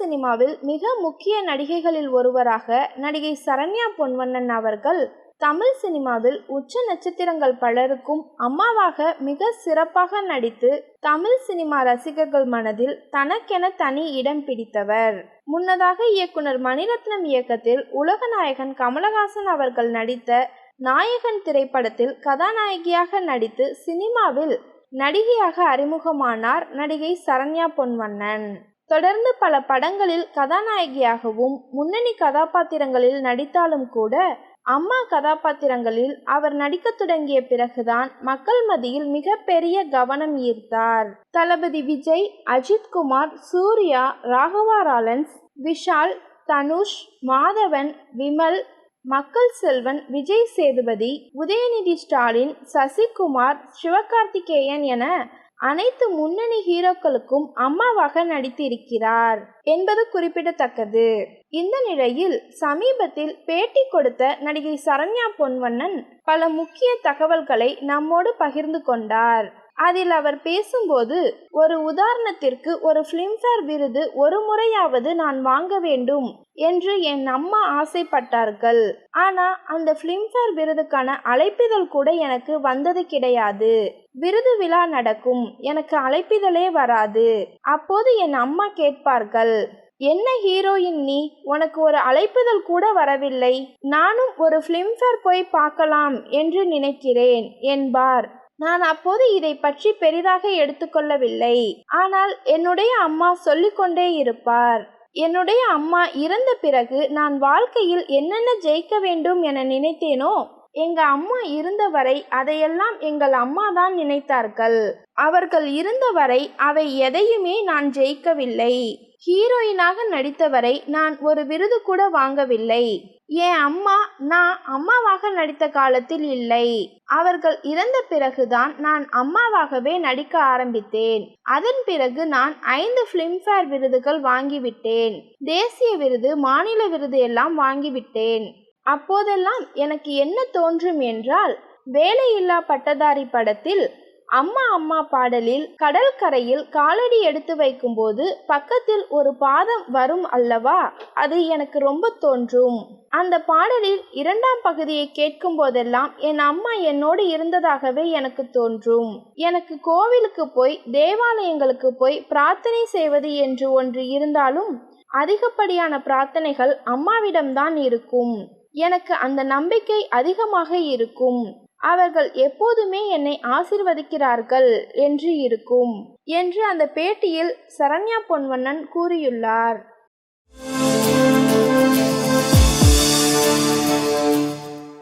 சினிமாவில் மிக முக்கிய நடிகைகளில் ஒருவராக நடிகை சரண்யா பொன்வண்ணன் அவர்கள் தமிழ் சினிமாவில் உச்ச நட்சத்திரங்கள் பலருக்கும் அம்மாவாக மிக சிறப்பாக நடித்து தமிழ் சினிமா ரசிகர்கள் மனதில் தனக்கென தனி இடம் பிடித்தவர். முன்னதாக இயக்குனர் மணிரத்னம் இயக்கத்தில் உலகநாயகன் கமலஹாசன் அவர்கள் நடித்த நாயகன் திரைப்படத்தில் கதாநாயகியாக நடித்து சினிமாவில் நடிகையாக அறிமுகமானார் நடிகை சரண்யா பொன்வண்ணன். தொடர்ந்து பல படங்களில் கதாநாயகியாகவும் முன்னணி கதாபாத்திரங்களில் நடித்தாலும் கூட அம்மா கதாபாத்திரங்களில் அவர் நடிக்கத் தொடங்கிய பிறகுதான் மக்கள் மத்தியில் மிகப்பெரிய கவனம் ஈர்த்தார். தளபதி விஜய் அஜித்குமார் சூர்யா ராகவா ராலன்ஸ் விஷால் தனுஷ் மாதவன் விமல் மக்கள் செல்வன் விஜய் சேதுபதி உதயநிதி ஸ்டாலின் சசிகுமார் சிவகார்த்திகேயன் என அனைத்து முன்னணி ஹீரோக்களுக்கும் அம்மாவாக நடித்திருக்கிறார் என்பது குறிப்பிடத்தக்கது. இந்த நிலையில் சமீபத்தில் பேட்டி கொடுத்த நடிகை சரண்யா பொன்வண்ணன் பல முக்கிய தகவல்களை நம்மோடு பகிர்ந்து கொண்டார். அதில் அவர் பேசும்போது ஒரு உதாரணத்திற்கு ஒரு ஃபிலிம்ஃபேர் விருது ஒரு முறையாவது நான் வாங்க வேண்டும் என்று என் அம்மா ஆசைப்பட்டார்கள். ஆனா அந்த ஃபிலிம்ஃபேர் விருதுக்கான அழைப்பிதழ் கூட எனக்கு வந்தது கிடையாது. விருது விழா நடக்கும் எனக்கு அழைப்பிதழே வராது. அப்போது என் அம்மா கேட்பார்கள் என்ன ஹீரோயின் நீ? உனக்கு ஒரு அழைப்புதல் கூட வரவில்லை. நானும் ஒரு ஃபிலிம்ஃபேர் போய் பார்க்கலாம் என்று நினைக்கிறேன் என்பார். நான் அப்போது இதை பற்றி பெரிதாக எடுத்துக்கொள்ளவில்லை ஆனால் என்னுடைய அம்மா சொல்லிக்கொண்டே இருப்பார். என்னுடைய அம்மா இறந்த பிறகு நான் வாழ்க்கையில் என்னென்ன ஜெயிக்க வேண்டும் என நினைத்தேனோ எங்க அம்மா இருந்த வரை அதையெல்லாம் எங்கள் அம்மா தான் நினைத்தார்கள். அவர்கள் இருந்த வரை அவை எதையுமே நான் ஜெயிக்கவில்லை. ஹீரோயினாக நடித்தவரை நான் ஒரு விருது கூட வாங்கவில்லை. என் அம்மா நான் அம்மாவாக நடித்த காலத்தில் இல்லை. அவர்கள் இறந்த பிறகுதான் நான் அம்மாவாகவே நடிக்க ஆரம்பித்தேன். அதன் பிறகு நான் ஐந்து பிலிம்ஃபேர் விருதுகள் வாங்கிவிட்டேன். தேசிய விருது மாநில விருது எல்லாம் வாங்கிவிட்டேன். அப்போதெல்லாம் எனக்கு என்ன தோன்றும் என்றால் வேலையில்லா பட்டதாரி படத்தில் அம்மா அம்மா பாடலில் கடல் கரையில் காலடி எடுத்து வைக்கும்போது பக்கத்தில் ஒரு பாதம் வரும் அல்லவா? அது எனக்கு ரொம்ப தோன்றும். அந்த பாடலில் இரண்டாம் பகுதியை கேட்கும் போதெல்லாம் என் அம்மா என்னோடு இருந்ததாகவே எனக்கு தோன்றும். எனக்கு கோவிலுக்கு போய் தேவாலயங்களுக்கு போய் பிரார்த்தனை செய்வது என்று ஒன்று இருந்தாலும் அதிகப்படியான பிரார்த்தனைகள் அம்மாவிடம்தான் இருக்கும். எனக்கு அந்த நம்பிக்கை அதிகமாக இருக்கும். அவர்கள் எப்போதுமே என்னை ஆசிர்வதிக்கிறார்கள் என்று இருக்கும் என்று அந்த பேட்டியில் சரண்யா பொன்வண்ணன் கூறியுள்ளார்.